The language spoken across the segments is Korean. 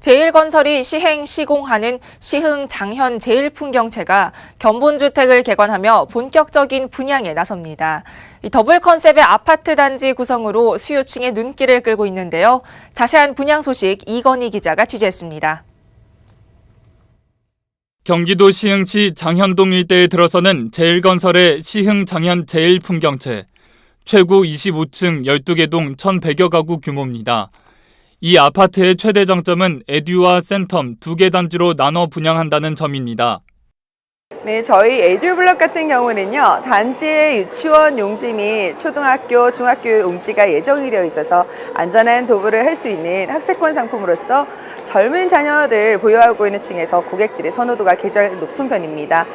제일건설이 시행 시공하는 시흥 장현 제일풍경채가 견본주택을 개관하며 본격적인 분양에 나섭니다. 이 더블 컨셉의 아파트 단지 구성으로 수요층의 눈길을 끌고 있는데요. 자세한 분양 소식 이건희 기자가 취재했습니다. 경기도 시흥시 장현동 일대에 들어서는 제일건설의 시흥 장현 제일풍경채 최고 25층 12개 동 1,100여 가구 규모입니다. 이 아파트의 최대 장점은 에듀와 센텀 두 개 단지로 나눠 분양한다는 점입니다. 네, 저희 에듀블럭 같은 경우는요, 단지의 유치원 용지 및 초등학교, 중학교 용지가 예정이 되어 있어서 안전한 도보를 할 수 있는 학세권 상품으로서 젊은 자녀를 보유하고 있는 층에서 고객들의 선호도가 굉장히 높은 편입니다.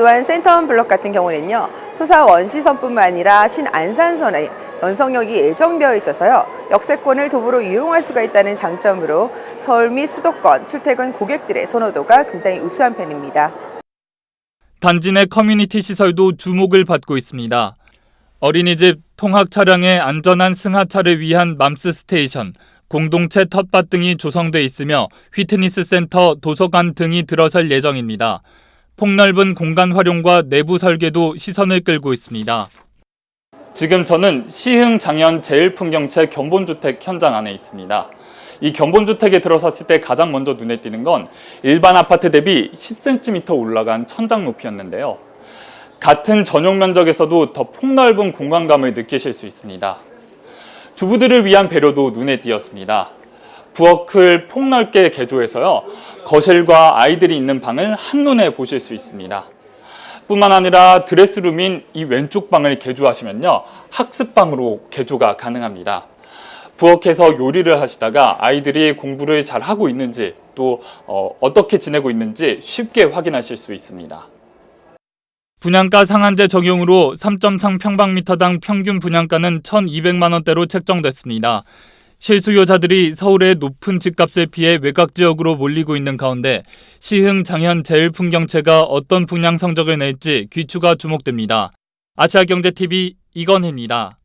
또한 센텀 블럭 같은 경우는요, 소사 원시선뿐만 아니라 신안산선에 연성역이 예정되어 있어서요, 역세권을 도보로 이용할 수가 있다는 장점으로 서울 및 수도권 출퇴근 고객들의 선호도가 굉장히 우수한 편입니다. 단지 내 커뮤니티 시설도 주목을 받고 있습니다. 어린이집, 통학 차량의 안전한 승하차를 위한 맘스 스테이션, 공동체 텃밭 등이 조성돼 있으며 휘트니스 센터, 도서관 등이 들어설 예정입니다. 폭넓은 공간 활용과 내부 설계도 시선을 끌고 있습니다. 지금 저는 시흥 장현 제일풍경채 견본주택 현장 안에 있습니다. 이 견본주택에 들어섰을 때 가장 먼저 눈에 띄는 건 일반 아파트 대비 10cm 올라간 천장 높이였는데요. 같은 전용 면적에서도 더 폭넓은 공간감을 느끼실 수 있습니다. 주부들을 위한 배려도 눈에 띄었습니다. 부엌을 폭넓게 개조해서요. 거실과 아이들이 있는 방을 한눈에 보실 수 있습니다. 뿐만 아니라 드레스룸인 이 왼쪽 방을 개조하시면요. 학습방으로 개조가 가능합니다. 부엌에서 요리를 하시다가 아이들이 공부를 잘 하고 있는지 또 어, 어떻게 지내고 있는지 쉽게 확인하실 수 있습니다. 분양가 상한제 적용으로 3.3평방미터당 평균 분양가는 1,200만 원대로 책정됐습니다. 실수요자들이 서울의 높은 집값을 피해 외곽 지역으로 몰리고 있는 가운데 시흥 장현 제일 풍경채가 어떤 분양 성적을 낼지 귀추가 주목됩니다. 아시아경제TV 이건희입니다.